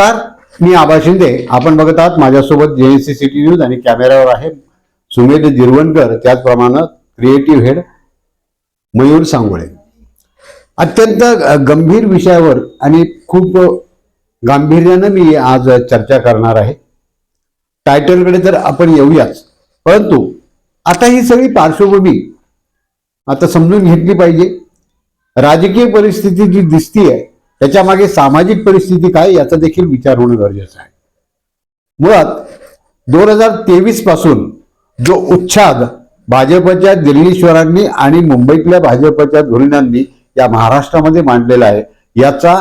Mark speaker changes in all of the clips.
Speaker 1: नमस्कार मी आबा शिंदे. आपण बघत आहात माझ्यासोबत जेएनसी सिटी न्यूज आणि कॅमेऱ्यावर आहे सुमेध जिरवणकर त्याचप्रमाणे क्रिएटिव्ह हेड मयूर सांगोळे. अत्यंत गंभीर विषयावर आणि खूप गांभीर्यानं मी आज चर्चा करणार आहे. टायटलकडे तर आपण येऊयाच. परंतु आता ही सगळी पार्श्वभूमी आता समजून घेतली पाहिजे. राजकीय परिस्थिती जी दिसतीये त्याच्यामागे सामाजिक परिस्थिती काय याचा देखील विचार होणं गरजेचं आहे. मुळात दोन हजार तेवीसपासून जो उच्छाद भाजपच्या दिल्लीश्वरांनी आणि मुंबईतल्या भाजपच्या धोरणांनी या महाराष्ट्रामध्ये मांडलेला आहे याचा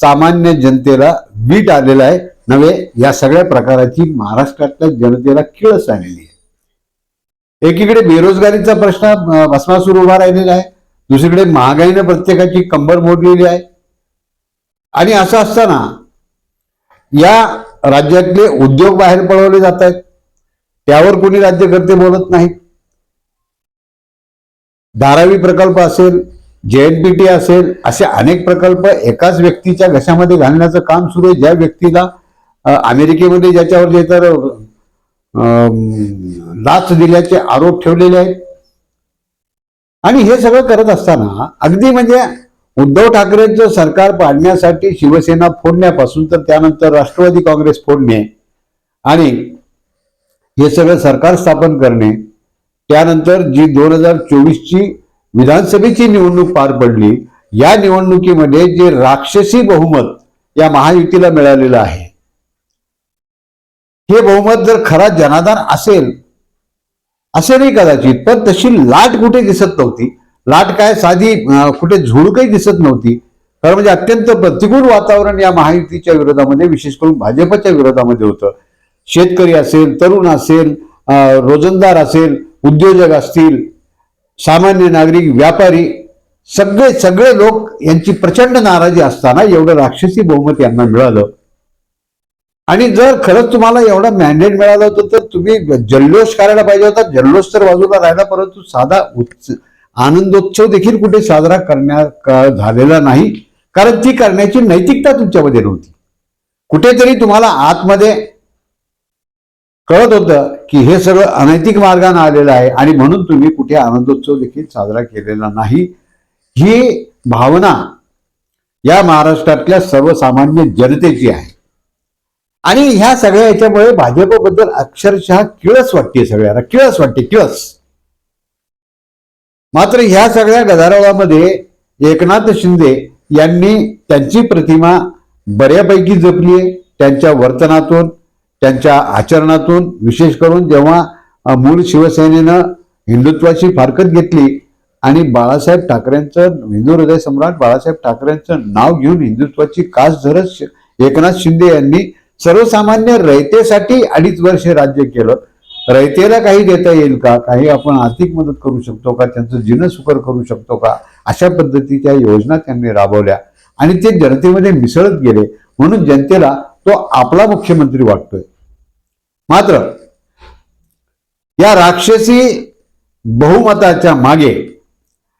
Speaker 1: सामान्य जनतेला वीट आलेला आहे. नव्हे या सगळ्या प्रकाराची महाराष्ट्रातल्या जनतेला किळस आलेली आहे. एकीकडे बेरोजगारीचा प्रश्न भस्मासूर उभा राहिलेला आहे. दुसरीकडे महागाईनं प्रत्येकाची कंबर मोडलेली आहे. आणि असं असताना या राज्यातले उद्योग बाहेर पळवले जात आहेत. त्यावर कोणी राज्यकर्ते बोलत नाही. धारावी प्रकल्प असेल जेएनपीटी असेल असे अनेक प्रकल्प एकाच व्यक्तीच्या घशामध्ये घालण्याचं काम सुरू आहे. ज्या व्यक्तीला अमेरिकेमध्ये ज्याच्यावर जे तर लाच दिल्याचे आरोप ठेवलेले आहेत. आणि हे सगळं करत असताना अगदी म्हणजे उद्धव ठाकरेंचं सरकार पाडण्यासाठी शिवसेना फोडण्यापासून तर त्यानंतर राष्ट्रवादी काँग्रेस फोडणे आणि हे सगळं सरकार स्थापन करणे त्यानंतर जी दोन हजार चोवीसची विधानसभेची निवडणूक पार पडली या निवडणुकीमध्ये जे राक्षसी बहुमत या महायुतीला मिळालेलं आहे हे बहुमत जर खरा जनाधार असेल असे नाही कदाचित पण तशी लाट कुठे दिसत नव्हती. लाट काय साधी कुठे झुळकही दिसत नव्हती. खरं म्हणजे अत्यंत प्रतिकूल वातावरण या महायुतीच्या विरोधामध्ये विशेष करून भाजपच्या विरोधामध्ये होतं. शेतकरी असेल तरुण असेल रोजंदार असेल उद्योजक असतील सामान्य नागरिक व्यापारी सगळे सगळे लोक यांची प्रचंड नाराजी असताना एवढं राक्षसी बहुमत यांना मिळालं. आणि जर खरंच तुम्हाला एवढा मॅन्डेट मिळालं होतं तर तुम्ही जल्लोष करायला पाहिजे होता. जल्लोष तर बाजूला राहिला परंतु साधा उत्स आनंदोत्सव देखील कुठे साजरा करण्या झालेला नाही. कारण ती करण्याची नैतिकता तुमच्यामध्ये नव्हती. कुठेतरी तुम्हाला आतमध्ये कळत होतं की हे सगळं अनैतिक मार्गाने आलेलं आहे आणि म्हणून तुम्ही कुठे आनंदोत्सव देखील साजरा केलेला नाही. ही भावना या महाराष्ट्रातल्या सर्वसामान्य जनतेची आहे. आणि ह्या सगळ्या याच्यामुळे भाजपबद्दल अक्षरशः किळस वाटते सगळ्यांना. किळस वाटते किळस. मात्र ह्या सगळ्या गदारोळामध्ये एकनाथ शिंदे यांनी त्यांची प्रतिमा बऱ्यापैकी जपली आहे. त्यांच्या वर्तनातून त्यांच्या आचरणातून विशेष करून जेव्हा मूळ शिवसेनेनं हिंदुत्वाची फारकत घेतली आणि बाळासाहेब ठाकरेंचं हिंदू हृदय सम्राट बाळासाहेब ठाकरेंचं नाव घेऊन हिंदुत्वाची कास धरत एकनाथ शिंदे यांनी सर्वसामान्य रयतेसाठी अडीच वर्षे राज्य केलं. रयतेला काही देता येईल का? काही आपण आर्थिक मदत करू शकतो का? त्यांचं जीर्ण सुकर करू शकतो का? अशा पद्धतीच्या योजना त्यांनी राबवल्या. आणि ते जनतेमध्ये मिसळत गेले. म्हणून जनतेला तो आपला मुख्यमंत्री वाटतोय. मात्र या राक्षसी बहुमताच्या मागे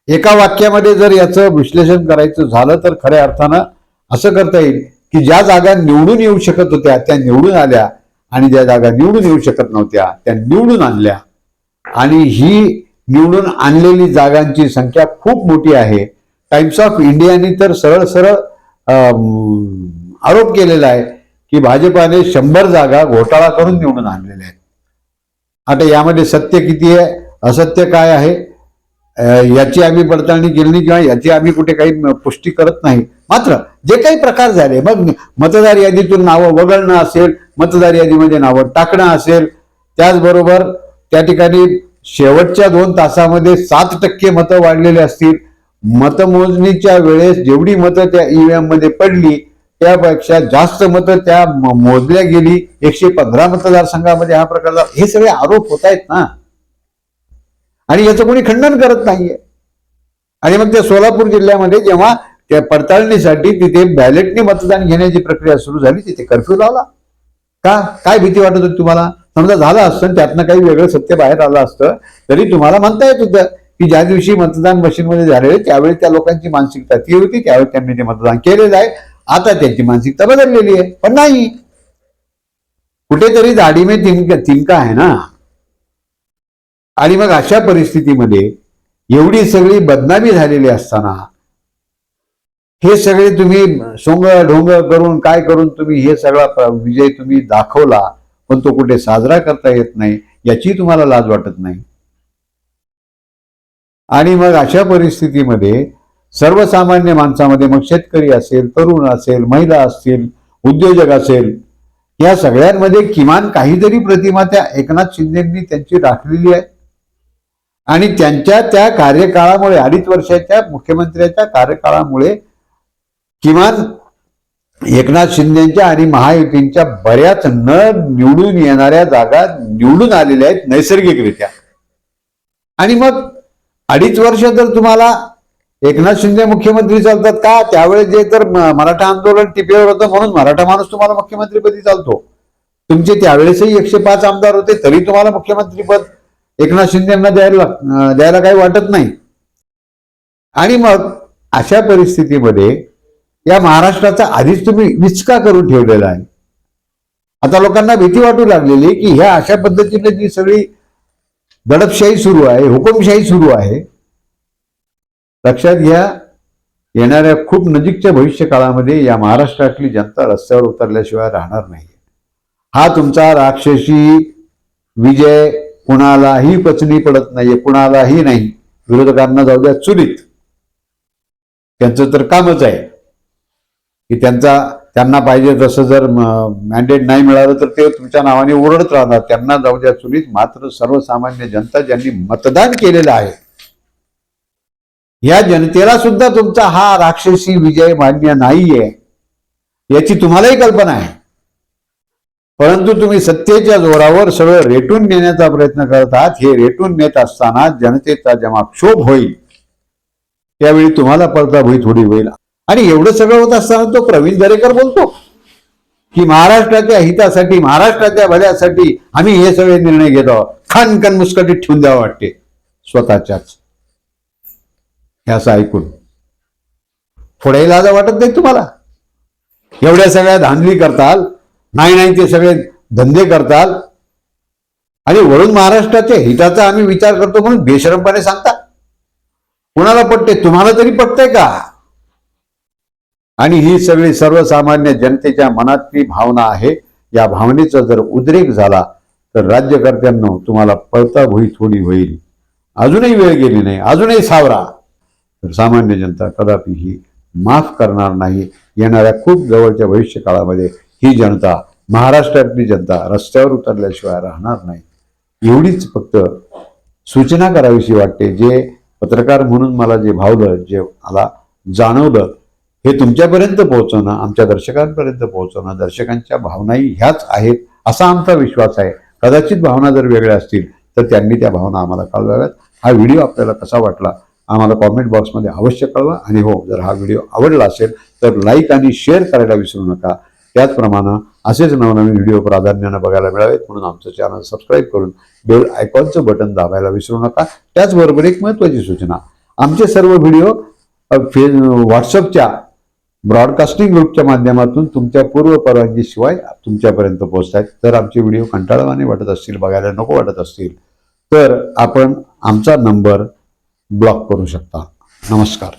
Speaker 1: एका वाक्यामध्ये जर याचं विश्लेषण करायचं झालं तर खऱ्या अर्थानं असं करता येईल की ज्या जागा निवडून येऊ शकत होत्या त्या निवडून आल्या. आणि ज्या जागा निवडून येऊ शकत नव्हत्या त्या निवडून आणल्या. आणि ही निवडून आणलेली जागांची संख्या खूप मोठी आहे. टाइम्स ऑफ इंडियाने तर सरळ सरळ आरोप केलेला आहे की भाजपाने शंभर जागा घोटाळा करून निवडून आणलेल्या आहेत. आता यामध्ये सत्य किती आहे? असत्य काय आहे? याची आम्ही पडताळणी केली नाही किंवा याची आम्ही कुठे काही पुष्टी करत नाही. मात्र जे काही प्रकार झाले मग मतदार यादीतून नावं वगळणं असेल मतदार यादीमध्ये नावं टाकणं असेल त्याचबरोबर त्या ठिकाणी शेवटच्या दोन तासामध्ये सात टक्के मतं वाढलेले असतील. मतमोजणीच्या वेळेस जेवढी मतं त्या ईव्हीएममध्ये पडली त्यापेक्षा जास्त मतं त्या मोजल्या गेली. एकशे पंधरा मतदारसंघामध्ये हा प्रकार हे सगळे आरोप होत आहेत ना. आणि याचं कोणी खंडन करत नाहीये. आणि मग त्या सोलापूर जिल्ह्यामध्ये जेव्हा त्या पडताळणीसाठी तिथे बॅलेटने मतदान घेण्याची प्रक्रिया सुरू झाली तिथे कर्फ्यू लावला. का? काय भीती वाटत होती तुम्हाला? समजा झालं असतं त्यातनं काही वेगळं सत्य बाहेर आलं असतं तरी तुम्हाला म्हणता येत होतं की ज्या दिवशी मतदान मशीनमध्ये झालेले त्यावेळी त्या लोकांची मानसिकता ती होती त्यावेळी त्यांनी ते मतदान केलेलं आहे. आता त्यांची मानसिकता बदललेली आहे पण नाही. कुठेतरी दाढी मे तिनका तिनका आहे ना. आणि मग अशा परिस्थितीमध्ये एवढी सगळी बदनामी झालेली असताना हे सगळे तुम्ही सोंग ढोंग करून काय करून तुम्ही हे सगळा विजय तुम्ही दाखवला पण तो कुठे साजरा करता येत नाही याची तुम्हाला लाज वाटत नाही. आणि मग अशा परिस्थितीमध्ये सर्वसामान्य माणसामध्ये मग शेतकरी असेल तरुण असेल महिला असतील उद्योजक असेल या सगळ्यांमध्ये किमान काहीतरी प्रतिमा त्या एकनाथ शिंदेंनी त्यांची राखलेली आहे. आणि त्यांच्या त्या कार्यकाळामुळे अडीच वर्षाच्या मुख्यमंत्र्याच्या कार्यकाळामुळे किमान एकनाथ शिंदेच्या आणि महायुतींच्या बऱ्याच न निवडून येणाऱ्या जागा निवडून आलेल्या आहेत नैसर्गिकरित्या. आणि मग अडीच वर्ष जर तुम्हाला एकनाथ शिंदे मुख्यमंत्री चालतात का? त्यावेळेस जे तर मराठा आंदोलन टिपेवर होतं म्हणून मराठा माणूस तुम्हाला मुख्यमंत्रीपदी चालतो. तुमचे त्यावेळेसही एकशे पाच आमदार होते तरी तुम्हाला मुख्यमंत्रीपद एकनाथ शिंदेना द्यायला द्यायला काही वाटत नाही. आणि मग अशा परिस्थितीमध्ये या महाराष्ट्राचा आधीच तुम्ही विचका करून ठेवलेला आहे. आता लोकांना भीती वाटू लागलेली की ह्या अशा पद्धतीने जी सगळी दडपशाही सुरू आहे हुकुमशाही सुरू आहे लक्षात घ्या येणाऱ्या खूप नजीकच्या भविष्य काळामध्ये या महाराष्ट्रातली जनता रस्त्यावर उतरल्याशिवाय राहणार नाही हा तुमचा राक्षसी विजय कुणालाही पचनी पडत नाहीये कुणालाही नाही. विरोधकांना जाऊ द्या चुलीत. त्यांचं तर कामच आहे. की त्यांचा त्यांना पाहिजे तसं जर मॅन्डेट नाही मिळालं तर ते तुमच्या नावाने ओरडत राहणार. त्यांना जाऊ द्या चुलीत. मात्र सर्वसामान्य जनता ज्यांनी मतदान केलेलं आहे या जनतेला सुद्धा तुमचा हा राक्षसी विजय मान्य नाहीये याची तुम्हालाही कल्पना आहे. परंतु तुम्ही सत्तेच्या जोरावर सगळं रेटून नेण्याचा प्रयत्न करत आहात. हे रेटून नेत असताना जनतेचा जेव्हा क्षोभ होईल त्यावेळी तुम्हाला पडताभुई थोडी होईल. आणि एवढं सगळं होत असताना तो प्रवीण दरेकर बोलतो की महाराष्ट्राच्या हितासाठी महाराष्ट्राच्या भल्यासाठी आम्ही हे सगळे निर्णय घेत आहोत. खानकन मुस्कटीत ठेवून द्यावं वाटते. स्वतःच्याच. हे असं ऐकून फोडायला लाजा वाटत नाही तुम्हाला? एवढ्या सगळ्या धांदली करताल नाही नाही ते सगळे धंदे करतात. आणि वरून महाराष्ट्राच्या हिताचा आम्ही विचार करतो म्हणून बेशरमपणे सांगता कुणाला पटते? तुम्हाला तरी पटतंय का? आणि ही सगळी सर्वसामान्य जनतेच्या मनातली भावना आहे. या भावनेचा जर उद्रेक झाला तर राज्यकर्त्यांना तुम्हाला पळता भुई थोडी होईल. अजूनही वेळ गेली नाही अजूनही सावरा. तर सामान्य जनता कदापि ही माफ करणार नाही. येणाऱ्या खूप जवळच्या भविष्य काळामध्ये ही जनता महाराष्ट्रातली जनता रस्त्यावर उतरल्याशिवाय राहणार नाही. एवढीच फक्त सूचना करावीशी वाटते जे पत्रकार म्हणून मला जे भावलं जे मला जाणवलं हे तुमच्यापर्यंत पोहोचवणं आमच्या दर्शकांपर्यंत पोहोचवणं दर्शकांच्या भावनाही ह्याच आहेत असा आमचा विश्वास आहे. कदाचित भावना जर वेगळ्या असतील तर त्यांनी त्या भावना आम्हाला कळवाव्यात. हा व्हिडिओ आपल्याला कसा वाटला आम्हाला कॉमेंट बॉक्समध्ये अवश्य कळवा. आणि हो जर हा व्हिडिओ आवडला असेल तर लाईक आणि शेअर करायला विसरू नका. त्याचप्रमाणे असेच नवनवीन व्हिडिओ प्राधान्यानं बघायला मिळावेत म्हणून आमचं चॅनल सबस्क्राईब करून बेल आयकॉनचं बटन दाबायला विसरू नका. त्याचबरोबर एक महत्त्वाची सूचना आमचे सर्व व्हिडिओ फे व्हॉट्सअपच्या ब्रॉडकास्टिंग ग्रुपच्या माध्यमातून तुमच्या पूर्व परवानगीशिवाय तुमच्यापर्यंत पोहोचत आहेत जर आमचे व्हिडिओ कंटाळवाने वाटत असतील बघायला नको वाटत असतील तर आपण आमचा नंबर ब्लॉक करू शकता. नमस्कार.